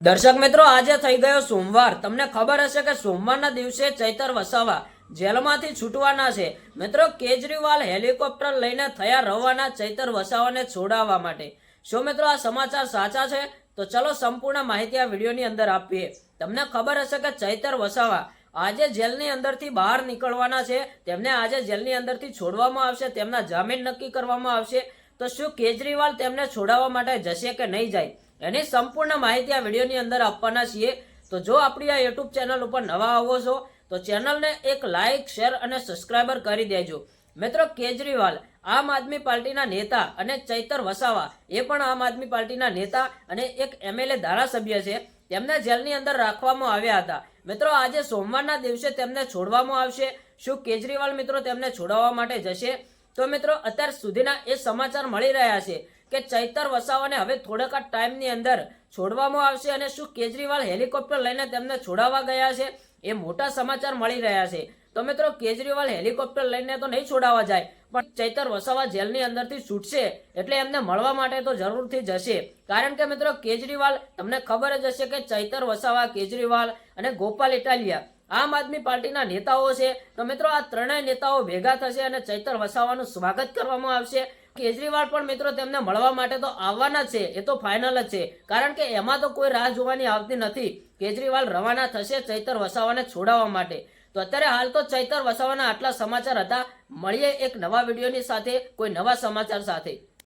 દર્શક મિત્રો, આજે થઈ ગયો સોમવાર. તમને ખબર હશે કે સોમવારના દિવસે ચૈતર વસાવા જેલમાંથી છૂટવાના છે. મિત્રો, કેજરીવાલ હેલિકોપ્ટર લઈને થયા રવાના ચૈતર વસાવાને છોડાવવા માટે. શું મિત્રો, આ સમાચાર સાચા છે? તો ચલો સંપૂર્ણ માહિતી આ વિડીયોની અંદર આપીએ. તમને ખબર હશે કે ચૈતર વસાવા આજે જેલની અંદરથી બહાર નીકળવાના છે. તેમને આજે જેલની અંદરથી છોડવામાં આવશે. તેમના જામીન નક્કી કરવામાં આવશે. તો શું કેજરીવાલ તેમને છોડાવવા માટે જશે કે નહીં જાય? એની સંપૂર્ણ માહિતી આ વિડીયોની અંદર આપવાના છીએ. તો જો આપણી આ યુટ્યુબ ચેનલ ઉપર નવા આવો છો, તો ચેનલને એક લાઇક શેર અને સબસ્ક્રાઇબર કરી દેજો. મિત્રો, કેજરીવાલ આમ આદમી પાર્ટીના નેતા અને ચૈતર વસાવા એ પણ આમ આદમી પાર્ટીના નેતા અને એક એમએલએ ધારાસભ્ય છે. તેમને જેલની અંદર રાખવામાં આવ્યા હતા. મિત્રો, આજે સોમવારના દિવસે તેમને છોડવામાં આવશે. શું કેજરીવાલ મિત્રો તેમને છોડાવવા માટે જશે? તો મિત્રો, અત્યાર સુધીના એ સમાચાર મળી રહ્યા છે. કે ચૈતર વસાવાને હવે થોડાક જ ટાઈમની અંદર છોડવામાં આવશે અને શું કેજરીવાલ હેલિકોપ્ટર લઈને તેમને છોડાવવા ગયા છે એ મોટા સમાચાર મળી રહ્યા છે. તો મિત્રો, કેજરીવાલ હેલિકોપ્ટર લઈને તો નહીં છોડાવવા જાય, પણ ચૈતર વસાવા જેલની અંદરથી છૂટશે એટલે એમને મળવા માટે તો જરૂરથી જશે. કારણ કે મિત્રો, કેજરીવાલ, તમને ખબર જ હશે કે ચૈતર વસાવા, કેજરીવાલ અને ગોપાલ ઇટાલિયા આમ આદમી પાર્ટીના નેતાઓ છે. તો મિત્રો, આ ત્રણેય નેતાઓ ભેગા થશે અને ચૈતર વસાવાનું સ્વાગત કરવામાં આવશે. કેજરીવાલ પણ મિત્રો તેમને મળવા માટે તો આવવાના છે. એ તો ફાઇનલ જ છે. કારણ કે એમાં તો કોઈ રાહ જોવાની આવતી નથી. કેજરીવાલ રવાના થશે ચૈતર વસાવાને છોડાવવા માટે. તો અત્યારે હાલ તો ચૈતર વસાવાના આટલા સમાચાર હતા. મળીએ એક નવા વિડીયોની સાથે, કોઈ નવા સમાચાર સાથે.